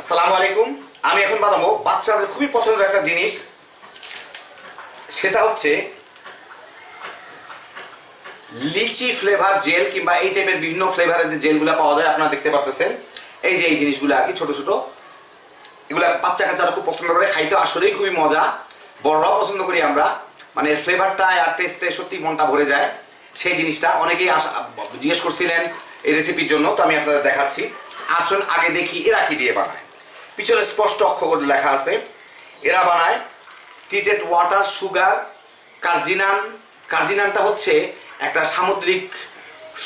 আসসালামু আলাইকুম। আমি এখন বানাবো বাচ্চাদের খুবই পছন্দের একটা জিনিস। সেটা হচ্ছে লিচি ফ্লেভার জেল কিংবা এই টাইপের বিভিন্ন ফ্লেভারের যে জেলগুলো পাওয়া যায়, আপনারা দেখতে পারতেছেন। এই যে এই জিনিসগুলো আর কি, ছোট ছোট। এগুলো বাচ্চা কাচ্চারা খুব পছন্দ করে খাইতে আসলেই খুবই মজা। বড়রাও পছন্দ করি আমরা। মানে ফ্লেভারটা আর টেস্টে সত্যি মনটা ভরে যায়। সেই জিনিসটা অনেকেই জিজ্ঞেস করছিলেন এই রেসিপির জন্য, তো আমি আপনাদের দেখাচ্ছি। আসুন, আগে দেখি এরা কি দিয়ে বানায়। পিছনে স্পষ্ট অক্ষর লেখা আছে। এরা বানায় ট্রিটেড ওয়াটার সুগার কার্জিনান কার্জিনানটা হচ্ছে একটা সামুদ্রিক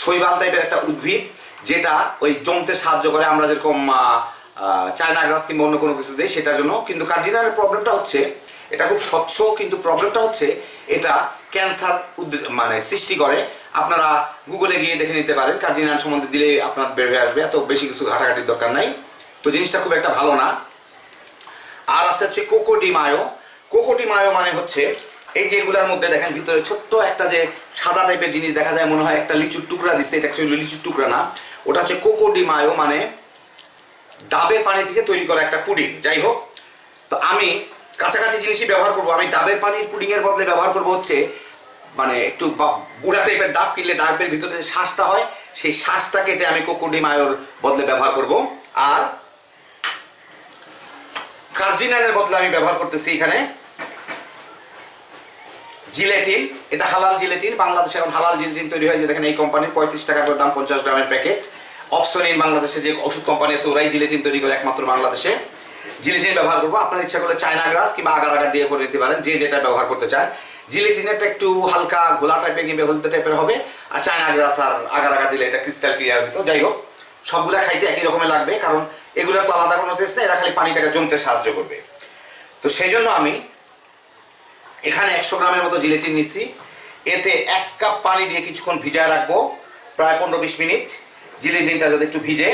শৈবাল টাইপের একটা উদ্ভিদ, যেটা ওই জমতে সাহায্য করে আমরা যেরকম চায়না গ্রাস কিংবা অন্য কোনো কিছু দিই সেটার জন্য। কিন্তু কার্জিনানের প্রবলেমটা হচ্ছে, এটা খুব স্বচ্ছ, কিন্তু প্রবলেমটা হচ্ছে এটা ক্যান্সার মানে সৃষ্টি করে। আপনারা গুগলে গিয়ে দেখে নিতে পারেন কার্জিনান সম্বন্ধে দিলেই আপনার বের হয়ে আসবে, এত বেশি কিছু ঘাটাঘাটির দরকার নাই। তো জিনিসটা খুব একটা ভালো না। আর আছে হচ্ছে কোকোডি মায়ো কোকোডি মায়ো মানে হচ্ছে এই যে এগুলোর মধ্যে দেখেন ভিতরে ছোট্ট একটা যে সাদা টাইপের জিনিস দেখা যায়, মনে হয় একটা লিচুর টুকরা দিচ্ছে এটা অ্যাকচুয়ালি লিচুর টুকরা না। ওটা হচ্ছে কোকোডি মায়ো মানে ডাবের পানি থেকে তৈরি করা একটা পুডিং। যাই হোক, তো আমি কাছাকাছি জিনিসই ব্যবহার করব। আমি ডাবের পানির পুডিংয়ের বদলে ব্যবহার করব হচ্ছে মানে একটু বুড়া টাইপের ডাব কিনলে ডাবের ভিতরে যে শ্বাসটা হয়, সেই শ্বাসটা কেটে আমি কোকোডি মায়োর বদলে ব্যবহার করব। আর কার্জিনানের বদলে আমি ব্যবহার করতেছি এখানে জিলেটিন। এটা হালাল জিলেটিন। বাংলাদেশে এখন হালাল জিলেটিন তৈরি হয় যে দেখেন এই কোম্পানির পঁয়ত্রিশ টাকা করে দাম, পঞ্চাশ গ্রামের প্যাকেট। অপশনিন বাংলাদেশে যে ওষুধ কোম্পানি আছে, ওরাই জিলেটিন তৈরি করে একমাত্র বাংলাদেশে। জিলেটিন ব্যবহার করব। আপনার ইচ্ছা করলে চায়না গ্রাস কিংবা আগার আগার দিয়ে করে দিতে পারেন, যে যেটা ব্যবহার করতে চান। জিলেটিনেরটা একটু হালকা ঘোলা টাইপের কিংবা হলদে টাইপের হবে। আর চায়না গ্রাস আর আগার আগার দিলে এটা ক্রিস্টাল ক্লিয়ার হতো যাই হোক, সবগুলা খাইতে একই রকমের লাগবে, কারণ এগুলোর তো আলাদা কোনো টেস্ট নেই, এরা খালি পানিটাকে জমতে সাহায্য করবে। তো সেই জন্য আমি এখানে একশো গ্রামের মতো জিলেটিন নিচ্ছি এতে এক কাপ পানি দিয়ে কিছুক্ষণ ভিজায় রাখব, প্রায় পনেরো বিশ মিনিট। জিলেটিনটা যাতে একটু ভিজে,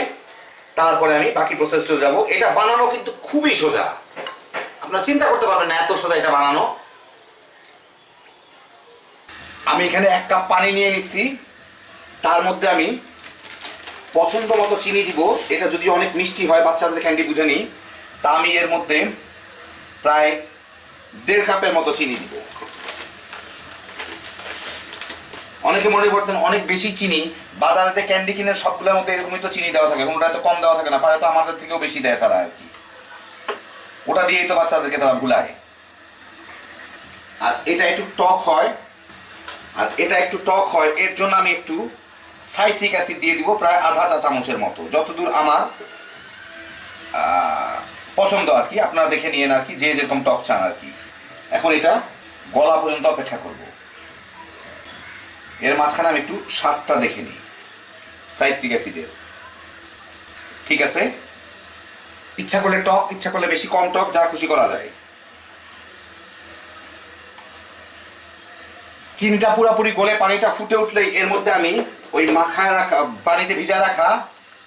তারপরে আমি বাকি প্রসেস চলে যাব। এটা বানানো কিন্তু খুবই সোজা। আপনারা চিন্তা করতে পারবেন না এত সোজা এটা বানানো। আমি এখানে এক কাপ পানি নিয়ে নিচ্ছি তার মধ্যে আমি পছন্দ মতো চিনি দিব। এটা যদি অনেক মিষ্টি হয়, বাচ্চাদের ক্যান্ডি বুঝে নিই, তা আমি এর মধ্যে প্রায় দেড় কাপের মতো চিনি দিব। অনেকে মনে করতেন অনেক বেশি চিনি, বাজারেতে ক্যান্ডি কিনে সবগুলোর মধ্যে এরকমই তো চিনি দেওয়া থাকে কোনোটা তো কম দেওয়া থাকে না পারে তো আমাদের থেকেও বেশি দেয় তারা আর কি। ওটা দিয়েই তো বাচ্চাদেরকে তারা ভুলায়। আর এটা একটু টক হয়, আর এটা একটু টক হয়, এর জন্য আমি একটু সাইট্রিক অ্যাসিড দিয়ে দিব প্রায় আধা চা চামচের মতো। যতদূর আমার পছন্দ আর কি, আপনারা দেখে নিয়েন আর কি, যে যেরকম টক চান আর কি। এখন এটা গলা পর্যন্ত অপেক্ষা করব। এর মাঝখানে আমি একটু স্বাদটা দেখে নিই সাইট্রিক অ্যাসিডের। ঠিক আছে? ইচ্ছা করলে টক, ইচ্ছা করলে বেশি কম টক, যা খুশি করা যায়। চিনিটা পুরোপুরি গলে পানিটা ফুটে উঠলেই এর মধ্যে আমি ওই মাখায় রাখা, পানিতে ভিজা রাখা,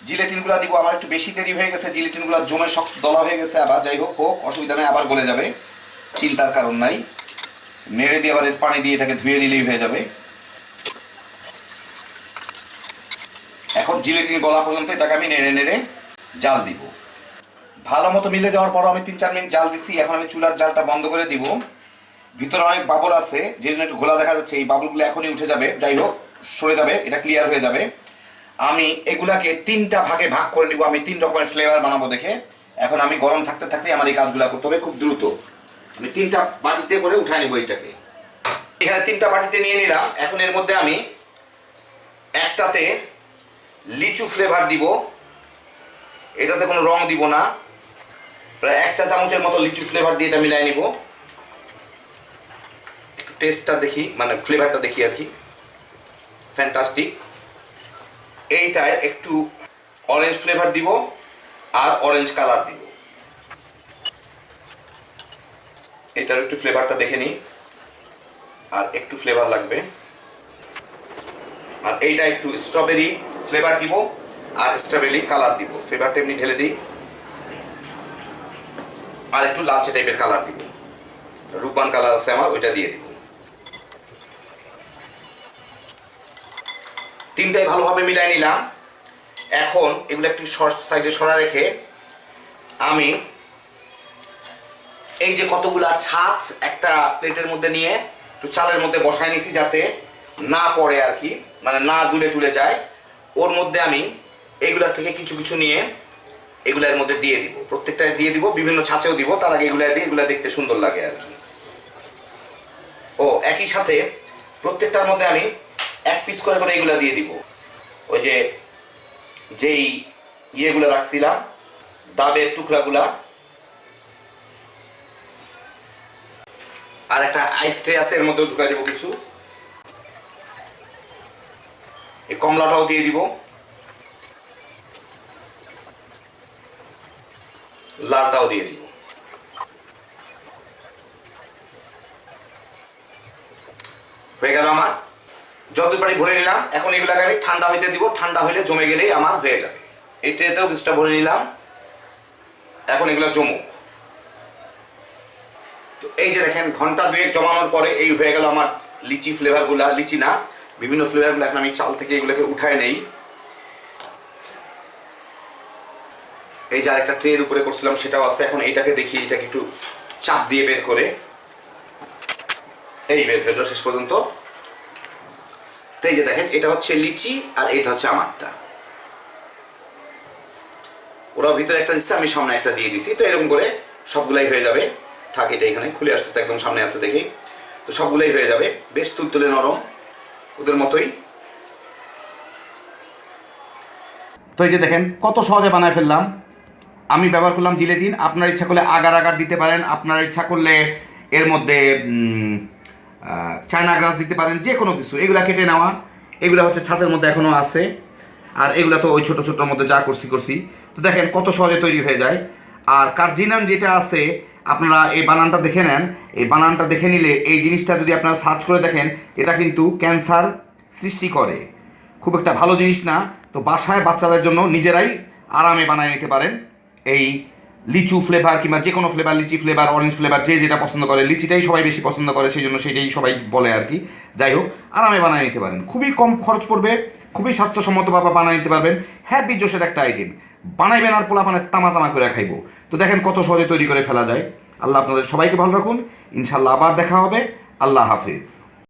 জিলেটিনগুলো দিব। আমার একটু বেশি দেরি হয়ে গেছে, জিলেটিনগুলো জমে শক্ত দলা হয়ে গেছে। আবার যাই হোক হোক, অসুবিধা নেই, আবার গলে যাবে। চিন্তার কারণ নাই। নেড়ে দিয়ে আবার পানি দিয়ে এটাকে ধুয়ে নিলেই হয়ে যাবে। এখন জিলেটিন গলা পর্যন্ত এটাকে আমি নেড়ে নেড়ে জাল দিব। ভালো মতো মিলে যাওয়ার পর আমি তিন চার মিনিট জাল দিচ্ছি এখন আমি চুলার জালটা বন্ধ করে দিব। ভিতরে অনেক বাবল আছে যে জন্য একটু ঘোলা দেখা যাচ্ছে। এই বাবলগুলো এখনই উঠে যাবে। যাই হোক সরে যাবে, এটা ক্লিয়ার হয়ে যাবে। আমি এগুলাকে তিনটা ভাগে ভাগ করে নিব, আমি তিন রকমের ফ্লেভার বানাবো দেখে। এখন আমি গরম থাকতে থাকতে আমার এই কাজগুলো করতে হবে খুব দ্রুত। আমি তিনটা বাটিতে করে উঠায় নিব এইটাকে এখানে তিনটা বাটিতে নিয়ে নিলাম। এখন এর মধ্যে আমি একটাতে লিচু ফ্লেভার দিব। এটাতে কোনো রং দিব না। প্রায় এক চা চামচের মতো লিচু ফ্লেভার দিয়ে এটা মিলাই নিব। একটু টেস্টটা দেখি মানে ফ্লেভারটা দেখি আর কি। ফ্যান্টাস্টিক এইটায় একটু অরেঞ্জ ফ্লেভার দিব আর অরেঞ্জ কালার দিব। এটার একটু ফ্লেভারটা দেখে নিই। আর একটু ফ্লেভার লাগবে। আর এইটা একটু স্ট্রবেরি ফ্লেভার দিব আর স্ট্রবেরি কালার দিব। ফ্লেভারটা এমনি ঢেলে দিই। আর একটু লালচে টাইপের কালার দিব। রূপবান কালার আছে আমার, ওইটা দিয়ে দিব। তিনটাই ভালোভাবে মিলাই নিলাম। এখন এগুলো একটু সাইডে সরা রেখে আমি এই যে কতগুলা ছাঁচ একটা প্লেটের মধ্যে নিয়ে একটু চালের মধ্যে বসায় নিছি যাতে না পড়ে আর কি মানে না দুলে টুলে যায়। ওর মধ্যে আমি এইগুলার থেকে কিছু কিছু নিয়ে এগুলার মধ্যে দিয়ে দিব। প্রত্যেকটা দিয়ে দিব, বিভিন্ন ছাঁচেও দিব, তার আগে এগুলা দিয়ে এগুলা দেখতে সুন্দর লাগে আর কি। ও, একই সাথে প্রত্যেকটার মধ্যে আমি এক পিস করে করে এগুলা দিয়ে দিব। ওই যে, যেই ইয়েগুলো রাখছিলাম ডাবের টুকরাগুলা। আর একটা আইস ট্রে আছে, এর মধ্যে ঢুকাই দেবো কিছু। এই কমলাটাও দিয়ে দিব। লালটাও দিয়ে দিব হয়ে গেল আমার যত পারি ভরে নিলাম। এখন এগুলাকে আমি ঠান্ডা হইতে দিব। ঠান্ডা হইলে জমে গেলেই আমার হয়ে যাবে। এই ট্রেতেও কিছুটা ভরে নিলাম। এখন এগুলো জমুক। তো এই যে দেখেন, ঘণ্টা দুয়েক জমানোর পরে এই হয়ে গেল আমার লিচি ফ্লেভারগুলা। লিচি না, বিভিন্ন ফ্লেভারগুলো এখন আমি চাল থেকে এগুলোকে উঠায় নেই। এই যে আরেকটা ট্রের উপরে করছিলাম, সেটাও আছে। এখন এইটাকে দেখি এটাকে একটু চাপ দিয়ে বের করে। এই বের হলো শেষ পর্যন্ত। তো এই যে দেখেন, এটা হচ্ছে লিচি আর এটা হচ্ছে আমারটা। ওরা ভিতরে একটা দিচ্ছে, আমি সামনে একটা দিয়ে দিছি। তো এরকম করে সবগুলাই হয়ে যাবে। থাক, এটা এখানে খুলে আসতে একদম সামনে আসছে দেখি তো সবগুলাই হয়ে যাবে। বেশ তুলতুলে নরম, ওদের মতোই। তো এই যে দেখেন, কত সহজে বানায় ফেললাম। আমি ব্যবহার করলাম জিলেটিন। আপনার ইচ্ছা করলে আগার আগার দিতে পারেন। আপনার ইচ্ছা করলে এর মধ্যে চায়না গ্রাস দিতে পারেন, যে কোনো কিছু। এগুলা কেটে নেওয়া, এগুলা হচ্ছে ছাতের মধ্যে এখনও আছে। আর এগুলা তো ওই ছোটো ছোটোর মধ্যে যা করছি করছি। তো দেখেন কত সহজে তৈরি হয়ে যায়। আর কার্জিনাম যেটা আছে, আপনারা এই বানানটা দেখে নেন। এই বানানটা দেখে নিলে এই জিনিসটা যদি আপনারা সার্চ করে দেখেন, এটা কিন্তু ক্যান্সার সৃষ্টি করে। খুব একটা ভালো জিনিস না। তো বাসায় বাচ্চাদের জন্য নিজেরাই আরামে বানায় নিতে পারেন এই লিচু ফ্লেভার কিংবা যে কোনো flavour lychee flavour orange flavour যে যেটা পছন্দ করে, লিচিটাই সবাই বেশি পছন্দ করে সেই জন্য সেটাই সবাই বলে আর কি। যাই হোক, আরামে বানিয়ে নিতে পারেন। খুবই কম খরচ পড়বে, খুবই স্বাস্থ্যসম্মতভাবে বানিয়ে নিতে পারবেন। হ্যাপি জোশের একটা আইটেম বানাইবেন আর পোলা পানের তামা তামা করে খাইবো। তো দেখেন কত সহজে তৈরি করে ফেলা যায়। আল্লাহ আপনাদের সবাইকে ভালো রাখুন। ইনশাল্লাহ আবার দেখা হবে। আল্লাহ হাফিজ।